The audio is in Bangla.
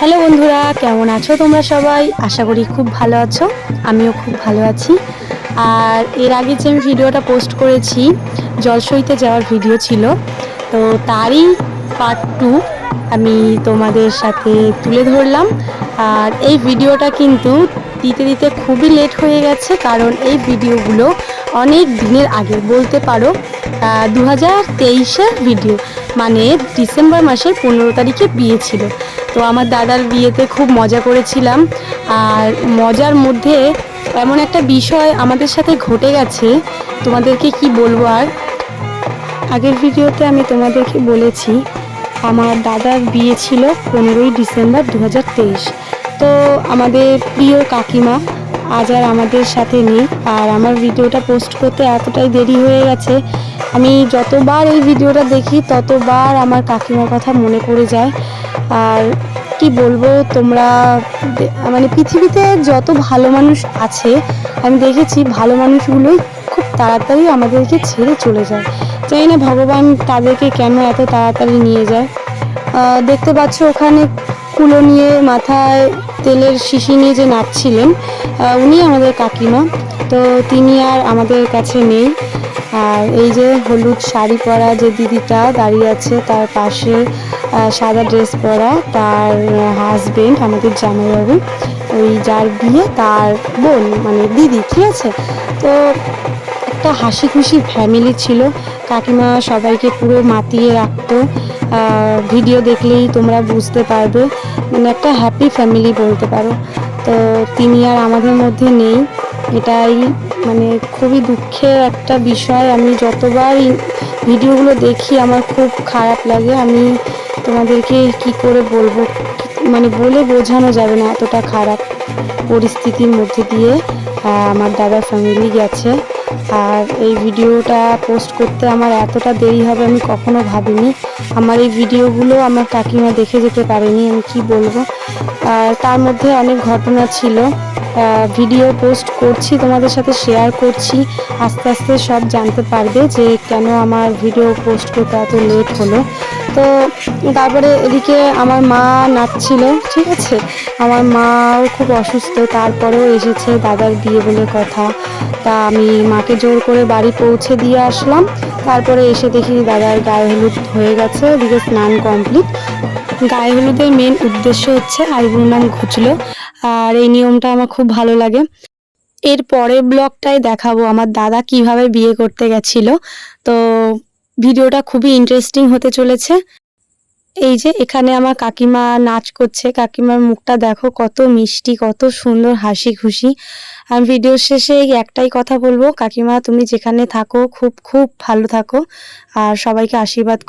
হ্যালো বন্ধুরা, কেমন আছো তোমরা সবাই? আশা করি খুব ভালো আছো, আমিও খুব ভালো আছি। আর এর আগে যে আমি ভিডিওটা পোস্ট করেছি, জলসইতে যাওয়ার ভিডিও ছিল, তো তারই পার্ট টু আমি তোমাদের সাথে তুলে ধরলাম। আর এই ভিডিওটা কিন্তু দিতে দিতে খুবই লেট হয়ে গেছে, কারণ এই ভিডিওগুলো অনেক দিনের আগে বলতে পারো দু হাজার ভিডিও। মানে ডিসেম্বর মাসের পনেরো তারিখে বিয়ে ছিল। তো আমার দাদার বিয়েতে খুব মজা করেছিলাম। আর মজার মধ্যে এমন একটা বিষয় আমাদের সাথে ঘটে গেছে। তোমাদেরকে কি বলব আর? আগের ভিডিওতে আমি তোমাদেরকে বলেছি, আমার দাদার বিয়ে ছিল পনেরোই ডিসেম্বর দু হাজার তেইশ। তো আমাদের প্রিয় কাকিমা আজ আর আমাদের সাথে নেই। আর আমার ভিডিওটা পোস্ট করতে এতটাই দেরি হয়ে গেছে আমি যতবার এই ভিডিওটা দেখি, ততবার আমার কাকিমার কথা মনে পড়ে যায়। আর কি বলব, তোমরা মানে পৃথিবীতে যত ভালো মানুষ আছে, আমি দেখেছি ভালো মানুষগুলোই খুব তাড়াতাড়ি আমাদেরকে ছেড়ে চলে যায়। জানি না ভগবান তাদেরকে কেন এত তাড়াতাড়ি নিয়ে যায়। দেখতে পাচ্ছ ওখানে কুলো নিয়ে মাথায় তেলের শিশি নিয়ে যে নাচছিলেন উনি আমাদের কাকিমা। তো তিনি আর আমাদের কাছে নেই। আর এই যে হলুদ শাড়ি পরা যে দিদিটা দাঁড়িয়ে আছে, তার পাশে সাদা ড্রেস পরা তার হাজবেন্ড আমাদের জামাইবাবু। ওই যার বিয়ে তার বোন মানে দিদি, ঠিক আছে? তো একটা হাসি খুশি ফ্যামিলি ছিল। কাকিমা সবাইকে পুরো মাতিয়ে রাখতো। ভিডিও দেখলেই তোমরা বুঝতে পারবে। মানে একটা হ্যাপি ফ্যামিলি বলতে পারো। তো তিনি আর আমাদের মধ্যে নেই। এটাই মানে খুবই দুঃখের একটা বিষয়। আমি যতবার ভিডিওগুলো দেখি, আমার খুব খারাপ লাগে। আমি তোমাদেরকে কি করে বলব? মানে বলে বোঝানো যাবে না এতটা খারাপ পরিস্থিতির মধ্যে দিয়ে। আমার দাদার ফ্যামিলি গেছে। আর এই ভিডিওটা পোস্ট করতে আমার এতটা দেরি হবে আমি কখনো ভাবিনি। আমার এই ভিডিওগুলো আমার কাকিমা দেখে যেতে পারেনি, আমি কি বলব? আর তার মধ্যে অনেক ঘটনা ছিল। ভিডিও পোস্ট করছি, তোমাদের সাথে শেয়ার করছি। আস্তে আস্তে সব জানতে পারবে যে কেন আমার ভিডিও পোস্ট করতে এত লেট হলো। তো তারপরে এদিকে আমার মা নাচছিল, ঠিক আছে? আমার মাও খুব অসুস্থ, তারপরেও এসেছে দাদার বিয়ে বলে কথা। তা আমি মাকে জোর করে বাড়ি পৌঁছে দিয়ে আসলাম। তারপরে এসে দেখি দাদার গায়ে হলুদ হয়ে গেছে, এদিকে স্নান কমপ্লিট গায়ে হলুদের মেন উদ্দেশ্য হচ্ছে আইবুড়ো নাম ঘুচলো। আর এই নিয়মটা আমার খুব ভালো লাগে। এর পরের ব্লগটাই দেখাবো আমার দাদা কীভাবে বিয়ে করতে গেছিল। তো ভিডিওটা খুবই ইন্টারেস্টিং হতে চলেছে। এই যে এখানে আমার কাকিমা নাচ করছে। কাকিমার মুখটা দেখো কত মিষ্টি, কত সুন্দর হাসি খুশি আমি ভিডিও শেষে এই একটাই কথা বলব। কাকিমা, তুমি যেখানে থাকো, খুব খুব ভালো থাকো। আর সবাইকে আশীর্বাদ